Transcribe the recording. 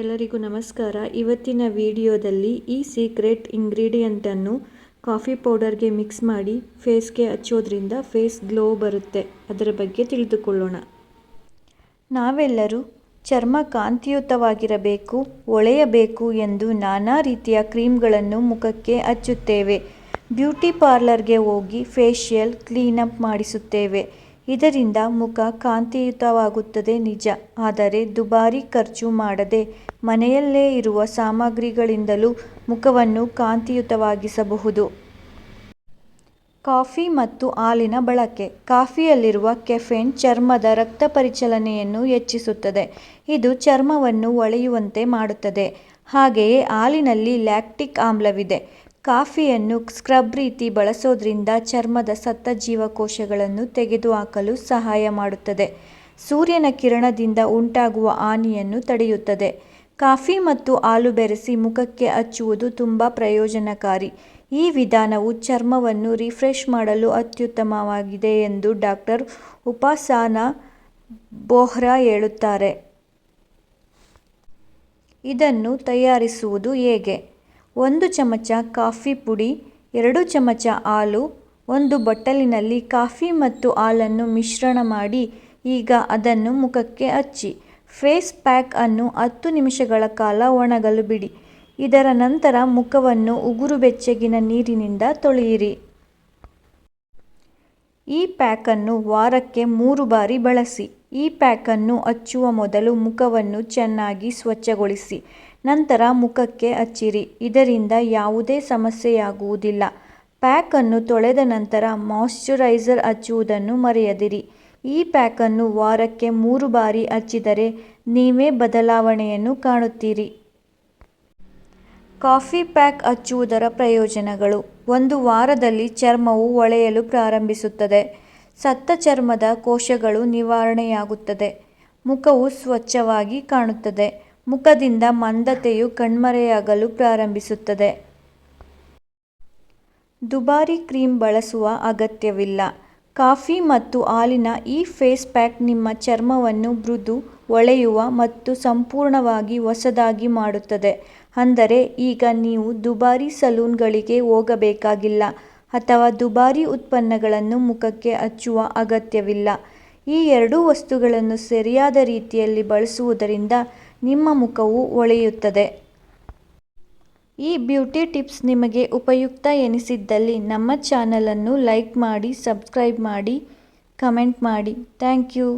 ಎಲ್ಲರಿಗೂ ನಮಸ್ಕಾರ. ಇವತ್ತಿನ ವಿಡಿಯೋದಲ್ಲಿ ಈ ಸೀಕ್ರೆಟ್ ಇಂಗ್ರೀಡಿಯೆಂಟನ್ನು ಕಾಫಿ ಪೌಡರ್ಗೆ ಮಿಕ್ಸ್ ಮಾಡಿ ಫೇಸ್ಗೆ ಹಚ್ಚೋದ್ರಿಂದ ಫೇಸ್ ಗ್ಲೋ ಬರುತ್ತೆ. ಅದರ ಬಗ್ಗೆ ತಿಳಿದುಕೊಳ್ಳೋಣ. ನಾವೆಲ್ಲರೂ ಚರ್ಮ ಕಾಂತಿಯುತವಾಗಿರಬೇಕು ಒಳೆಯಬೇಕು ಎಂದು ನಾನಾ ರೀತಿಯ ಕ್ರೀಮ್ಗಳನ್ನು ಮುಖಕ್ಕೆ ಹಚ್ಚುತ್ತೇವೆ. ಬ್ಯೂಟಿ ಪಾರ್ಲರ್ಗೆ ಹೋಗಿ ಫೇಶಿಯಲ್ ಕ್ಲೀನಪ್ ಮಾಡಿಸುತ್ತೇವೆ. ಇದರಿಂದ ಮುಖ ಕಾಂತಿಯುತವಾಗುತ್ತದೆ ನಿಜ. ಆದರೆ ದುಬಾರಿ ಖರ್ಚು ಮಾಡದೆ ಮನೆಯಲ್ಲೇ ಇರುವ ಸಾಮಗ್ರಿಗಳಿಂದಲೂ ಮುಖವನ್ನು ಕಾಂತಿಯುತವಾಗಿಸಬಹುದು. ಕಾಫಿ ಮತ್ತು ಹಾಲಿನ ಬಳಕೆ. ಕಾಫಿಯಲ್ಲಿರುವ ಕೆಫೆನ್ ಚರ್ಮದ ರಕ್ತ ಪರಿಚಲನೆಯನ್ನು ಹೆಚ್ಚಿಸುತ್ತದೆ. ಇದು ಚರ್ಮವನ್ನು ಒಳೆಯುವಂತೆ ಮಾಡುತ್ತದೆ. ಹಾಗೆಯೇ ಹಾಲಿನಲ್ಲಿ ಲ್ಯಾಕ್ಟಿಕ್ ಆಮ್ಲವಿದೆ. ಕಾಫಿಯನ್ನು ಸ್ಕ್ರಬ್ ರೀತಿ ಬಳಸೋದ್ರಿಂದ ಚರ್ಮದ ಸತ್ತ ಜೀವಕೋಶಗಳನ್ನು ತೆಗೆದುಹಾಕಲು ಸಹಾಯ ಮಾಡುತ್ತದೆ. ಸೂರ್ಯನ ಕಿರಣದಿಂದ ಉಂಟಾಗುವ ಹಾನಿಯನ್ನು ತಡೆಯುತ್ತದೆ. ಕಾಫಿ ಮತ್ತು ಹಾಲು ಬೆರೆಸಿ ಮುಖಕ್ಕೆ ಹಚ್ಚುವುದು ತುಂಬ ಪ್ರಯೋಜನಕಾರಿ. ಈ ವಿಧಾನವು ಚರ್ಮವನ್ನು ರಿಫ್ರೆಶ್ ಮಾಡಲು ಅತ್ಯುತ್ತಮವಾಗಿದೆ ಎಂದು ಡಾಕ್ಟರ್ ಉಪಾಸನಾ ಬೋಹ್ರಾ ಹೇಳುತ್ತಾರೆ. ಇದನ್ನು ತಯಾರಿಸುವುದು ಹೇಗೆ? ಒಂದು ಚಮಚ ಕಾಫಿ ಪುಡಿ, ಎರಡು ಚಮಚ ಹಾಲು, ಒಂದು ಬಟ್ಟಲಿನಲ್ಲಿ ಕಾಫಿ ಮತ್ತು ಹಾಲನ್ನು ಮಿಶ್ರಣ ಮಾಡಿ ಈಗ ಅದನ್ನು ಮುಖಕ್ಕೆ ಹಚ್ಚಿ. ಫೇಸ್ ಪ್ಯಾಕ್ ಅನ್ನು ಹತ್ತು ನಿಮಿಷಗಳ ಕಾಲ ಒಣಗಲು ಬಿಡಿ. ಇದರ ನಂತರ ಮುಖವನ್ನು ಉಗುರು ಬೆಚ್ಚಗಿನ ನೀರಿನಿಂದ ತೊಳೆಯಿರಿ. ಈ ಪ್ಯಾಕನ್ನು ವಾರಕ್ಕೆ ಮೂರು ಬಾರಿ ಬಳಸಿ. ಈ ಪ್ಯಾಕನ್ನು ಹಚ್ಚುವ ಮೊದಲು ಮುಖವನ್ನು ಚೆನ್ನಾಗಿ ಸ್ವಚ್ಛಗೊಳಿಸಿ. ನಂತರ ಮುಖಕ್ಕೆ ಹಚ್ಚಿರಿ. ಇದರಿಂದ ಯಾವುದೇ ಸಮಸ್ಯೆಯಾಗುವುದಿಲ್ಲ. ಪ್ಯಾಕನ್ನು ತೊಳೆದ ನಂತರ ಮಾಯಿಶ್ಚರೈಸರ್ ಹಚ್ಚುವುದನ್ನು ಮರೆಯದಿರಿ. ಈ ಪ್ಯಾಕನ್ನು ವಾರಕ್ಕೆ ಮೂರು ಬಾರಿ ಹಚ್ಚಿದರೆ ನೀವೇ ಬದಲಾವಣೆಯನ್ನು ಕಾಣುತ್ತೀರಿ. ಕಾಫಿ ಪ್ಯಾಕ್ ಹಚ್ಚುವುದರ ಪ್ರಯೋಜನಗಳು. ಒಂದು ವಾರದಲ್ಲಿ ಚರ್ಮವು ಒಳೆಯಲು ಪ್ರಾರಂಭಿಸುತ್ತದೆ. ಸತ್ತ ಚರ್ಮದ ಕೋಶಗಳು ನಿವಾರಣೆಯಾಗುತ್ತದೆ. ಮುಖವು ಸ್ವಚ್ಛವಾಗಿ ಕಾಣುತ್ತದೆ. ಮುಖದಿಂದ ಮಂದತೆಯು ಕಣ್ಮರೆಯಾಗಲು ಪ್ರಾರಂಭಿಸುತ್ತದೆ. ದುಬಾರಿ ಕ್ರೀಮ್ ಬಳಸುವ ಅಗತ್ಯವಿಲ್ಲ. ಕಾಫಿ ಮತ್ತು ಹಾಲಿನ ಈ ಫೇಸ್ ಪ್ಯಾಕ್ ನಿಮ್ಮ ಚರ್ಮವನ್ನು ಮೃದು ಹೊಳೆಯುವ ಮತ್ತು ಸಂಪೂರ್ಣವಾಗಿ ಹೊಸದಾಗಿ ಮಾಡುತ್ತದೆ. ಅಂದರೆ ಈಗ ನೀವು ದುಬಾರಿ ಸಲೂನ್ಗಳಿಗೆ ಹೋಗಬೇಕಾಗಿಲ್ಲ ಅಥವಾ ದುಬಾರಿ ಉತ್ಪನ್ನಗಳನ್ನು ಮುಖಕ್ಕೆ ಹಚ್ಚುವ ಅಗತ್ಯವಿಲ್ಲ. ಈ ಎರಡೂ ವಸ್ತುಗಳನ್ನು ಸರಿಯಾದ ರೀತಿಯಲ್ಲಿ ಬಳಸುವುದರಿಂದ ನಿಮ್ಮ ಮುಖವು ಹೊಳೆಯುತ್ತದೆ ಈ ಬ್ಯೂಟಿ ಟಿಪ್ಸ್ ನಿಮಗೆ ಉಪಯುಕ್ತ ಎನಿಸಿದ್ದಲ್ಲಿ ನಮ್ಮ ಚಾನಲನ್ನು ಲೈಕ್ ಮಾಡಿ, ಸಬ್ಸ್ಕ್ರೈಬ್ ಮಾಡಿ, ಕಮೆಂಟ್ ಮಾಡಿ. Thank you.